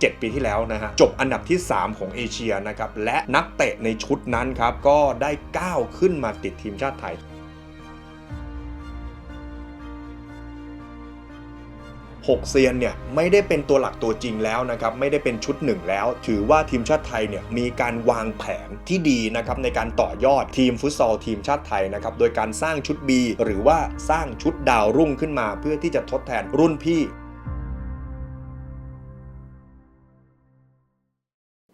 7 ปีที่แล้วนะฮะจบอันดับที่ 3 ของเอเชียนะครับและนักเตะในชุดนั้นครับก็ได้ก้าวขึ้นมาติดทีมชาติไทยหกเซียนเนี่ยไม่ได้เป็นตัวหลักตัวจริงแล้วนะครับไม่ได้เป็นชุดหนึ่งแล้ว ถือว่าทีมชาติไทยเนี่ยมีการวางแผนที่ดีนะครับในการต่อยอดทีมฟุตซอลทีมชาติไทยนะครับโดยการสร้างชุด B หรือว่าสร้างชุดดาวรุ่งขึ้นมา เพื่อที่จะทดแทนรุ่นพี่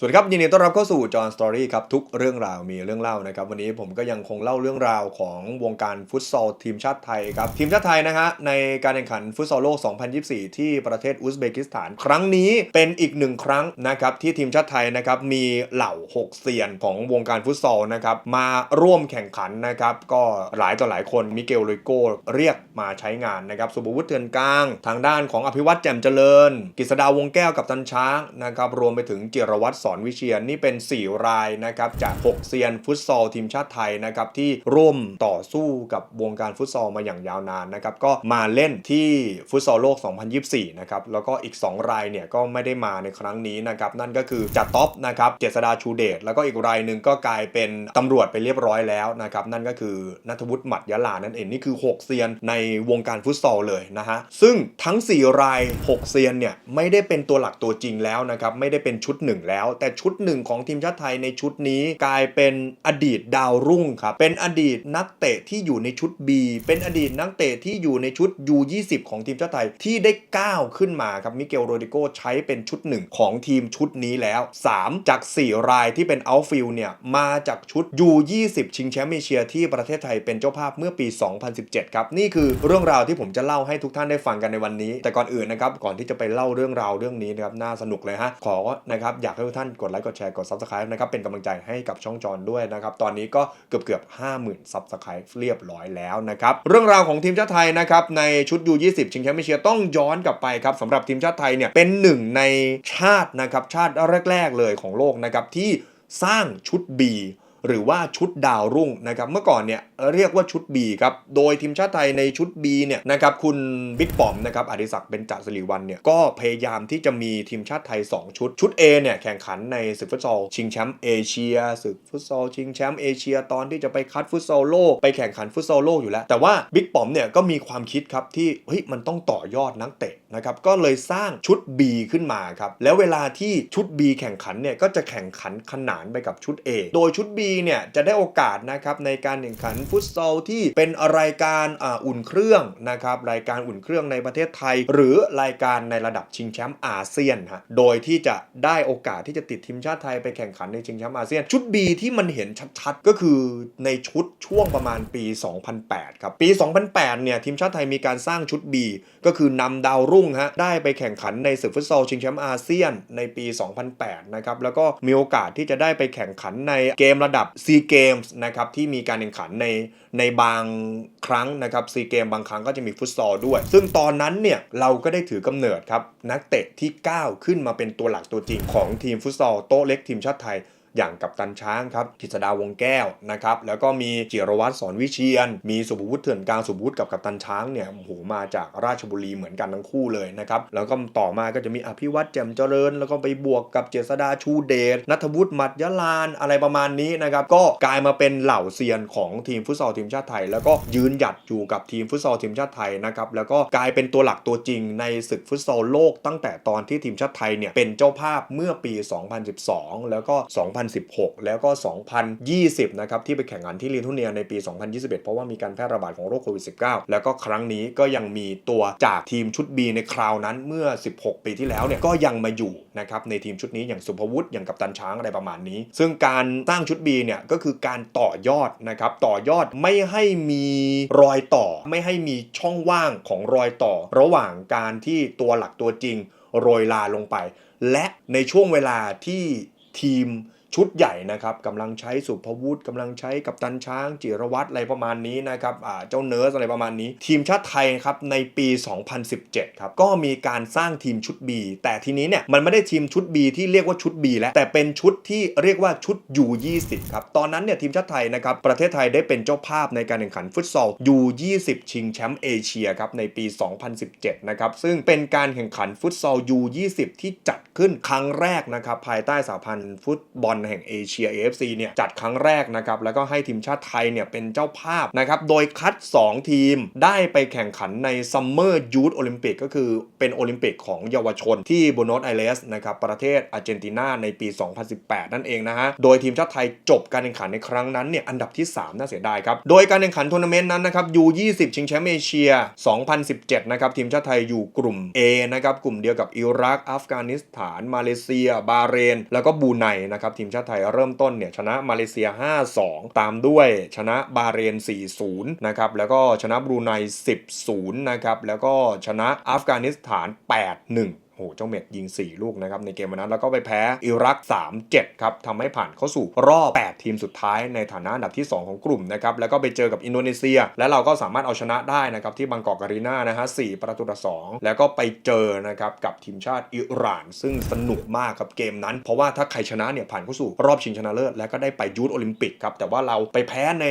สวัสดีครับยินดีต้อนรับเข้าสู่จอห์นสตอรี่ครับทุกเรื่องราวมีเรื่องเล่านะครับ วันนี้ผมก็ยังคงเล่าเรื่องราวของวงการฟุตซอลทีมชาติไทยครับทีมชาติไทยนะฮะในการแข่งขันฟุตซอลโลก 2024 ที่ประเทศอุซเบกิสถาน ครั้งนี้เป็นอีกหนึ่งครั้งนะครับที่ทีมชาติไทยนะครับมีเหล่า 6เซียนของวงการฟุตซอลนะครับมาร่วมแข่งขันนะครับก็หลายต่อหลายคนมิเกลโรยโกเรียกมาใช้งานนะครับสุภวุฒิเถื่อนกลาง ทางด้านของอภิวัตรแจ่มเจริญ กฤษดาวงแก้วกับตันช้างนะครับรวมไปถึงเจรวัตรสอนวิเชียนนี่เป็น 4 รายนะครับจาก 6 เซียนฟุตซอลทีมชาติไทยนะครับที่ร่วมต่อสู้กับวงการฟุตซอลมาอย่างยาวนานนะครับก็มาเล่นที่ฟุตซอลโลก 2024 นะครับแล้วก็อีก 2 รายเนี่ยก็ไม่ได้มาในครั้งนี้นะครับนั่นก็คือจัดท็อปนะครับเจษดาชูเดชแล้วก็อีกรายหนึ่งก็กลายเป็นตำรวจไปเรียบร้อยแล้วนะครับนั่นก็คือนัทวุฒิหมัดยะลานั่นเองนี่คือ 6 เซียนในวงการฟุตซอลเลยนะฮะซึ่งทั้ง 4 ราย 6 เซียนเนี่ยไม่ได้เป็นตัวหลักตัวจริงแล้วนะครับไม่ได้เป็นชุดหนึ่งแล้วแต่ชุดหนึ่งของทีมชาติไทยในชุดนี้กลายเป็นอดีตดาวรุ่งครับ เป็นอดีตนักเตะที่อยู่ในชุด B เป็นอดีตนักเตะที่อยู่ในชุด U20 ของทีมชาติไทยที่ได้ก้าวขึ้นมาครับมิเกลโรดิโกใช้เป็นชุดหนึ่งของทีมชุดนี้แล้ว 3 จาก 4 รายที่เป็นเอาฟิลเนี่ยมาจากชุด U20 ชิงแชมป์เอเชียที่ประเทศไทยเป็นเจ้าภาพเมื่อปี 2017 ครับ นี่คือเรื่องราวที่ผมจะเล่าให้ทุกท่านได้ฟังกันในวันนี้ แต่ก่อนอื่นนะครับก่อนที่จะไปเล่าเรื่องราวเรื่องนี้นะครับน่าสนุกเลยฮะขอนะครับอยากให้ทุกท่านกดไลค์กดแชร์กด Subscribe นะครับเป็นกำลังใจให้กับช่องจอนด้วยนะครับตอนนี้ก็เกือบเกือบ50,000 Subscribe เรียบร้อยแล้วนะครับเรื่องราวของทีมชาติไทยนะครับในชุด U20 ชิงแชมป์เอเชียต้องย้อนกลับไปครับสำหรับทีมชาติไทยเนี่ยเป็นหนึ่งในชาตินะครับชาติแรก ๆ เลยของโลกนะครับที่สร้างชุด B หรือว่าชุดดาวรุ่งนะครับเมื่อก่อนเนี่ยเรียกว่าชุด B ครับโดยทีมชาติไทยในชุด B เนี่ยนะครับคุณบิ๊กปอมนะครับอดิศักดิ์เบญจสิริวัลเนี่ยก็พยายามที่จะมีทีมชาติไทย 2 ชุดชุด A เนี่ยแข่งขันในศึกฟุตซอลชิงแชมป์เอเชียศึกฟุตซอลชิงแชมป์เอเชียตอนที่จะไปคัดฟุตซอลโลกไปแข่งขันฟุตซอลโลกอยู่แล้ว แต่ว่าบิ๊กปอมเนี่ยก็มีความคิดครับที่เฮ้ยมันต้องต่อยอดนักเตะนะครับก็เลยสร้างชุด B ขึ้นมาครับแล้วเวลาที่ชุด B แข่งขันเนี่ยก็จะแข่งขันขนานไปกับชุด A โดยชุด B เนี่ยจะได้โอกาสนะครับในการแข่งขันฟุตซอลที่เป็นรายการอ,อุ่นเครื่องนะครับรายการอุ่นเครื่องในประเทศไทย หรือรายการในระดับชิงแชมป์อาเซียนฮะโดยที่จะได้โอกาสที่จะติดทีมชาติไทยไปแข่งขันในชิงแชมป์อาเซียน ชุด B ที่มันเห็นชัดๆ ก็คือในชุดช่วงประมาณปี 2008 ครับ ปี 2008 เนี่ยทีมชาติไทยมีการสร้างชุด B ก็คือนำดาวรุ่งฮะได้ไปแข่งขันในศึกฟุตซอลชิงแชมป์อาเซียนในปี 2008 นะครับแล้วก็มีโอกาสที่จะได้ไปแข่งขันในเกมระดับซีเกมส์นะครับที่มีการแข่งขันในในบางครั้งนะครับซีเกมบางครั้งก็จะมีฟุตซอลด้วย ซึ่งตอนนั้นเนี่ยเราก็ได้ถือกำเนิดครับนักเตะที่ก้าวขึ้นมาเป็นตัวหลักตัวจริงของทีมฟุตซอลโต๊ะเล็กทีมชาติไทย อย่างกับตันช้างครับกิษดาวงแก้วนะครับแล้วก็มีจิรวัตรสอนวิเชียน มีสุภวุฒิเถื่อนกลางสุภวุฒิกับกัปตันช้างเนี่ยโอ้โหมาจากราชบุรีเหมือนกันทั้งคู่เลยนะครับแล้วก็ต่อมาก็จะมีอภิวัตรแจ่มเจริญ แล้วก็ไปบวกกับเจษดาชูเดชนัทวุฒิมัดยะลานอะไรประมาณนี้นะครับก็กลายมาเป็นเหล่าเซียนของทีมฟุตซอลทีมชาติไทย แล้วก็ยืนหยัดอยู่กับทีมฟุตซอลทีมชาติไทยนะครับแล้วก็กลายเป็นตัวหลักตัวจริงในศึกฟุตซอลโลกตั้งแต่ตอนที่ทีมชาติไทยเนี่ยเป็นเจ้าภาพเมื่อปี 2012 แล้วก็2016 แล้วก็ 2020 นะครับที่ไปแข่งขันที่ลิทัวเนียในปี 2021 เพราะว่ามีการแพร่ระบาดของโรคโควิด -19 แล้วก็ครั้งนี้ก็ยังมีตัวจากทีมชุด B ในคราวนั้นเมื่อ 16 ปีที่แล้วเนี่ยก็ยังมาอยู่นะครับในทีมชุดนี้อย่างสุภวุฒิอย่างกับตันช้างอะไรประมาณนี้ ซึ่งการสร้างชุด B เนี่ยก็คือการต่อยอดนะครับต่อยอดไม่ให้มีรอยต่อ ไม่ให้มีช่องว่างของรอยต่อ ระหว่างการที่ตัวหลักตัวจริงโรยลาลงไป และในช่วงเวลาที่ทีม ชุดใหญ่นะครับกำลังใช้สุภวุฒิกำลังใช้กับตันช้าง จิรวัตรอะไรประมาณนี้นะครับเจ้าเนิร์สอะไรประมาณนี้ ทีมชาติไทยครับในปี 2017 ครับก็มีการสร้างทีมชุด B แต่ทีนี้เนี่ยมันไม่ได้ทีมชุด B ที่เรียกว่าชุด B แล้วแต่เป็นชุดที่เรียกว่าชุด U20 ครับตอนนั้นเนี่ยทีมชาติไทยนะครับประเทศไทยได้เป็นเจ้าภาพในการแข่งขันฟุตซอล U20 ชิงแชมป์เอเชียครับในปี 2017 นะครับซึ่งเป็นการแข่งขันฟุตซอล U20 ที่จัดขึ้นครั้งแรกนะครับภายใต้สหพันธ์ฟุตบอลแห่งเอเชีย AFC เนี่ยจัดครั้งแรกนะครับแล้วก็ให้ทีมชาติไทยเนี่ยเป็นเจ้าภาพนะครับโดยคัด 2 ทีมได้ไปแข่งขันในซัมเมอร์ยูทโอลิมปิกก็คือเป็นโอลิมปิกของเยาวชนที่โบโนสไอเรสนะครับประเทศอาร์เจนตินาในปี 2018 นั่นเองนะฮะโดยทีมชาติไทยจบการแข่งขันในครั้งนั้นเนี่ยอันดับที่ 3 น่าเสียดายครับโดยการแข่งขันทัวร์นาเมนต์นั้นนะครับ U20 ชิงแชมป์เอเชีย 2017 นะครับทีมชาติไทยอยู่กลุ่ม A นะครับกลุ่มเดียวกับอิรักอัฟกานิสถาน มาเลเซีย บาเรน แล้วก็บูไนนะครับทีมชาติไทยเริ่มต้นเนี่ยชนะมาเลเซีย 5-2 ตามด้วยชนะบาเรน 4-0 นะครับแล้วก็ชนะบรูไน 10-0 นะครับแล้วก็ชนะอัฟกานิสถาน 8-1 โหเจ้าเม็ดยิง 4 ลูกนะครับในเกมวันนั้นแล้วก็ไปแพ้อิรัก 3-7 ครับทำให้ผ่านเข้าสู่รอบ 8 ทีมสุดท้ายในฐานะอันดับที่ 2 ของกลุ่มนะครับแล้วก็ไปเจอกับอินโดนีเซีย และเราก็สามารถเอาชนะได้นะครับที่บางกอกอารีนานะฮะ4ประตูต่อ2แล้วก็ไปเจอนะครับกับทีมชาติอิหร่าน ซึ่งสนุกมากครับเกมนั้น เพราะว่าถ้าใครชนะเนี่ยผ่านเข้าสู่รอบชิงชนะเลิศและก็ได้ไปยูทโอลิมปิกครับแต่ว่าเราไปแพ้ใน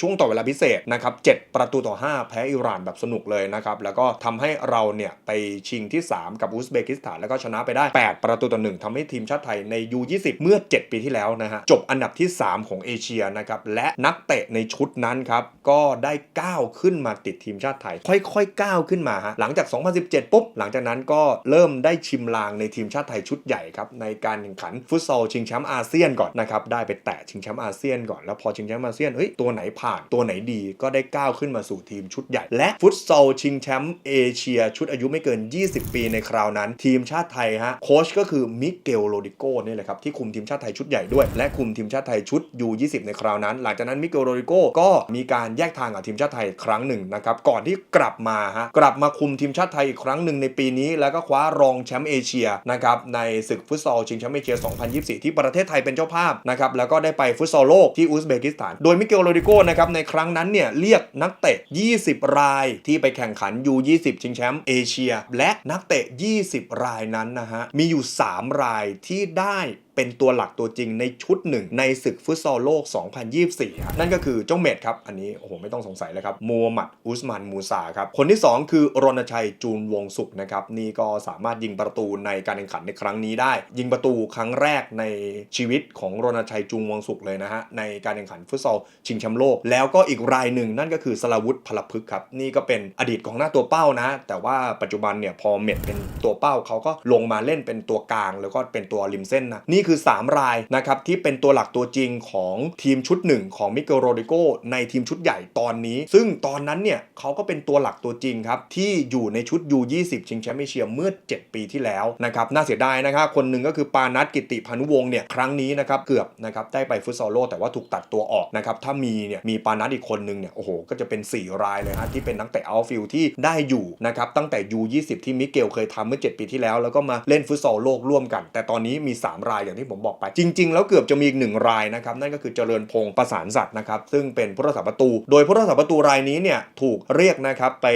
ช่วงต่อเวลาพิเศษนะครับ7ประตูต่อ 5 แพ้อิหร่านแบบสนุกเลยนะครับแล้วก็ทำให้เราเนี่ยไปชิงที่ 3 กับอุซเบกิสถานแล้วก็ชนะไปได้ 8 ประตูต่อ1ทำให้ทีมชาติไทยใน U20 เมื่อ 7 ปีที่แล้วนะฮะจบอันดับที่ 3 ของเอเชียนะครับและนักเตะในชุดนั้นครับก็ได้ก้าวขึ้นมาติดทีมชาติไทย ค่อยๆก้าวขึ้นมาฮะหลังจาก 2017 ปุ๊บ หลังจากนั้นก็เริ่มได้ชิมลางในทีมชาติไทยชุดใหญ่ครับในการแข่งขันฟุตซอลชิงแชมป์อาเซียนก่อนนะครับได้ไปแตะชิงแชมป์อาเซียนก่อนแล้วพอชิงแชมป์อาเซียนเฮ้ยตัวไหนผ่านตัวไหนดีก็ได้ก้าวขึ้นมาสู่ทีมชุดใหญ่ และฟุตซอลชิงแชมป์เอเชียชุดอายุไม่เกิน 20 ปีในคราวนั้นทีมชาติไทยฮะโค้ชก็คือมิเกลโรดิโก้นี่แหละครับที่คุมทีมชาติไทยชุดใหญ่ด้วย และคุมทีมชาติไทยชุด U20 ในคราวนั้น หลังจากนั้นมิเกลโรดิโก้ก็มีการแยกทางกับทีมชาติไทยครั้งหนึ่งนะครับก่อนที่กลับมาฮะกลับมาคุมทีมชาติไทยอีกครั้งหนึ่งในปีนี้ แล้วก็คว้ารองแชมป์เอเชียนะครับในศึกฟุตซอลชิงแชมป์เอเชีย 2024 ที่ประเทศไทยเป็นเจ้าภาพนะครับแล้วก็ได้ไปฟุตซอลโลกที่อุซเบกิสถาน โดยมิเกลโรดิโก้นะครับในครั้งนั้นเนี่ยเรียกนักเตะ 20 รายที่ไปแข่งขัน U20 ชิงแชมป์เอเชีย และนักเตะ 20รายนั้นนะฮะมีอยู่ 3 รายที่ได้ เป็นตัวหลักตัวจริงในชุดหนึ่งในศึกฟุตซอลโลก 2024ครับนั่นก็คือเจ้าเมดครับ อันนี้โอ้โหไม่ต้องสงสัยเลยครับมูฮัมหมัดอุสมานมูซาครับ คนที่ 2 คือรณชัยจูนวงศุกนะครับ นี่ก็สามารถยิงประตูในการแข่งขันในครั้งนี้ได้ ยิงประตูครั้งแรกในชีวิตของรณชัยจูนวงศุกเลยนะฮะในการแข่งขันฟุตซอลชิงแชมป์โลก แล้วก็อีกรายหนึ่งนั่นก็คือสลาวุธพลพฤกครับนี่ก็เป็นอดีตของหน้าตัวเป้านะ แต่ว่าปัจจุบันเนี่ยพอเมดเป็นตัวเป้าเขาก็ลงมาเล่นเป็นตัวกลาง แล้วก็เป็นตัวริมเส้นนะนี่คืคือ 3 รายนะครับที่เป็นตัวหลักตัวจริงของทีมชุดหนึ่งของมิเกลโรดิโกในทีมชุดใหญ่ตอนนี้ ซึ่งตอนนั้นเนี่ยเขาก็เป็นตัวหลักตัวจริงครับที่อยู่ในชุด U20 ชิงแชมป์เอเชียเมื่อ 7 ปีที่แล้วนะครับน่าเสียดายนะครับคนหนึ่งก็คือปานัทกิติพานุวงศ์เนี่ยครั้งนี้นะครับเกือบนะครับได้ไปฟุตซอลโลกแต่ว่าถูกตัดตัวออกนะครับถ้ามีเนี่ยมีปานัทอีกคนหนึ่งเนี่ยโอ้โหก็จะเป็น 4 รายเลยฮะที่เป็นนักเตะเอาฟิลที่ได้อยู่นะครับตั้งแต่ U20 ที่มิเกลเคยทำเมื่อ 7 ปีที่แล้ว แล้วก็มาเล่นฟุตซอลโลกร่วมกัน แต่ตอนนี้มี 3 รายอย่างที่ผมบอกไป จริง ๆ แล้วเกือบจะมีอีกหนึ่งรายนะครับนั่นก็คือเจริญพงศ์ประสานสัตว์นะครับซึ่งเป็นผู้รักษาประตู โดยผู้รักษาประตูรายนี้เนี่ยถูกเรียกนะครับไป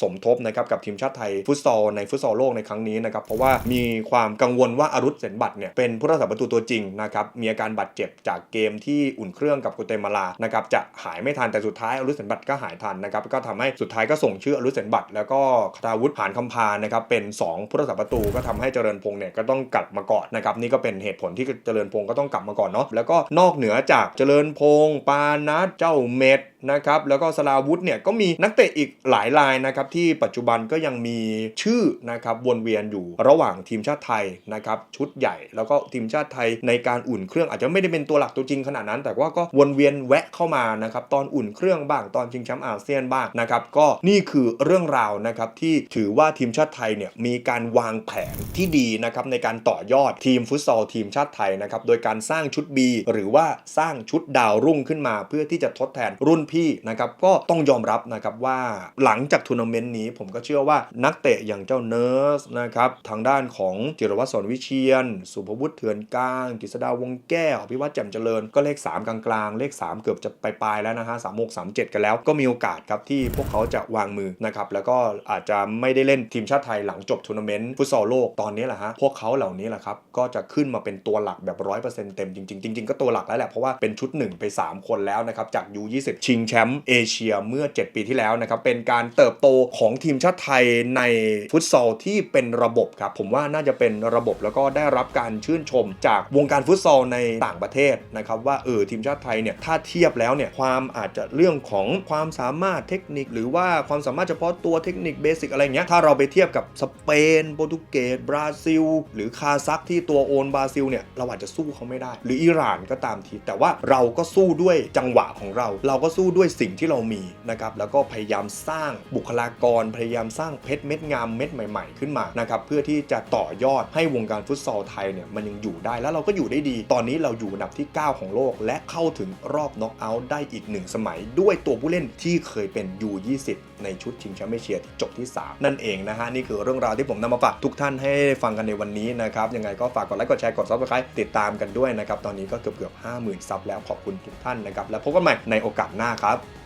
สมทบนะครับกับทีมชาติไทยฟุตซอลในฟุตซอลโลกในครั้งนี้นะครับเพราะว่ามีความกังวลว่าอารุษเสนบัตเนี่ยเป็นผู้รักษาประตูตัวจริงนะครับมีอาการบาดเจ็บจากเกมที่อุ่นเครื่องกับกุเตมาลานะครับจะหายไม่ทันแต่สุดท้ายอารุษเสนบัตก็หายทันนะครับก็ทำให้สุดท้ายก็ส่งชื่ออารุษเสนบัตแล้วก็คาวุฒิผานคำพานะครับเป็น 2 ผู้รักษาประตูก็ทำให้เจริญพงศ์เนี่ยก็ต้องกลับมาก่อนนะครับนี่ก็เป็นเหตุผลที่เจริญพงศ์ก็ต้องกลับมาก่อนเนาะแล้วก็นอกเหนือจากเจริญพงศ์ปานัทเจ้าเม็ดนะครับแล้วก็สลาวุธเนี่ยก็มีนักเตะอีกหลายรายนะครับที่ปัจจุบันก็ยังมีชื่อนะครับวนเวียนอยู่ระหว่างทีมชาติไทยนะครับชุดใหญ่ แล้วก็ทีมชาติไทยในการอุ่นเครื่องอาจจะไม่ได้เป็นตัวหลักตัวจริงขนาดนั้น แต่ว่าก็วนเวียนแวะเข้ามานะครับตอนอุ่นเครื่องบ้างตอนชิงแชมป์อาเซียนบ้างนะครับก็นี่คือเรื่องราวนะครับที่ถือว่าทีมชาติไทยเนี่ยมีการวางแผนที่ดีนะครับในการต่อยอดทีมฟุตซอลทีมชาติไทยนะครับโดยการสร้างชุด B หรือว่าสร้างชุดดาวรุ่งขึ้นมา เพื่อที่จะทดแทนรุ่นพี่นะครับก็ต้องยอมรับนะครับว่าหลังจากทัวร์นาเมนต์นี้ผมก็เชื่อว่านักเตะอย่างเจ้าเนิร์สนะครับทางด้านของจิรวัตรสอนวิเชียน สุภวุฒิเถื่อนกลางกฤษดาวงแก้วอภิวัตรแจ่มเจริญก็เลข 3 กลางๆ เลข 3 เกือบจะปลายๆแล้วนะฮะสามหกสามเจ็ดกันแล้วก็มีโอกาสครับที่พวกเขาจะวางมือนะครับแล้วก็อาจจะไม่ได้เล่นทีมชาติไทยหลังจบทัวร์นาเมนต์ฟุตซอลโลกตอนนี้แหละฮะพวกเขาเหล่านี้แหละครับก็จะขึ้นมาเป็นตัวหลักแบบ100%เปอร์เซ็นต์เต็มจริงๆจริงๆก็ตัวหลักแล้วแหละเพราะว่าเป็นชุด 1 ไป 3 คนแล้วนะครับจาก U20 ชิงแชมป์เอเชียเมื่อ 7 ปีที่แล้วนะครับเป็นการเติบโตของทีมชาติไทยในฟุตซอลที่เป็นระบบครับผมว่าน่าจะเป็นระบบแล้วก็ได้รับการชื่นชม จากวงการฟุตซอลในต่างประเทศนะครับว่าเออทีมชาติไทยเนี่ยถ้าเทียบแล้วเนี่ยความอาจจะเรื่องของความสามารถเทคนิค หรือว่าความสามารถเฉพาะตัวเทคนิคเบสิกอะไรเงี้ยถ้าเราไปเทียบกับสเปนโปรตุเกสบราซิล หรือคาซักที่ตัวโอนบราซิลเนี่ยเราอาจจะสู้เขาไม่ได้ หรืออิหร่านก็ตามที แต่ว่าเราก็สู้ด้วยจังหวะของเรา เราก็สู้ด้วยสิ่งที่เรามีนะครับแล้วก็พยายามสร้างบุคลากร พยายามสร้างเพชรเม็ดงามเม็ดใหม่ ๆ ขึ้นมานะครับเพื่อที่จะต่อยอดให้วงการฟุตซอลไทยเนี่ยมันยังอยู่ได้แล้วเราก็อยู่ได้ดี ตอนนี้เราอยู่อันดับที่ 9 ของโลก และเข้าถึงรอบน็อกเอาท์ได้อีกหนึ่งสมัย ด้วยตัวผู้เล่นที่เคยเป็น U20 ในชุดชิงแชมป์เอเชียที่จบที่ 3 นั่นเองนะฮะ นี่คือเรื่องราวที่ผมนำมาฝากทุกท่านให้ฟังกันในวันนี้นะครับ ยังไงก็ฝากกดไลค์กดแชร์กด subscribe ติดตามกันด้วยนะครับ ตอนนี้ก็เกือบเกือบ50,000ซับแล้วขอบคุณทุกท่านนะครับ แล้วพบกันใหม่ในโอกาสหน้าครับ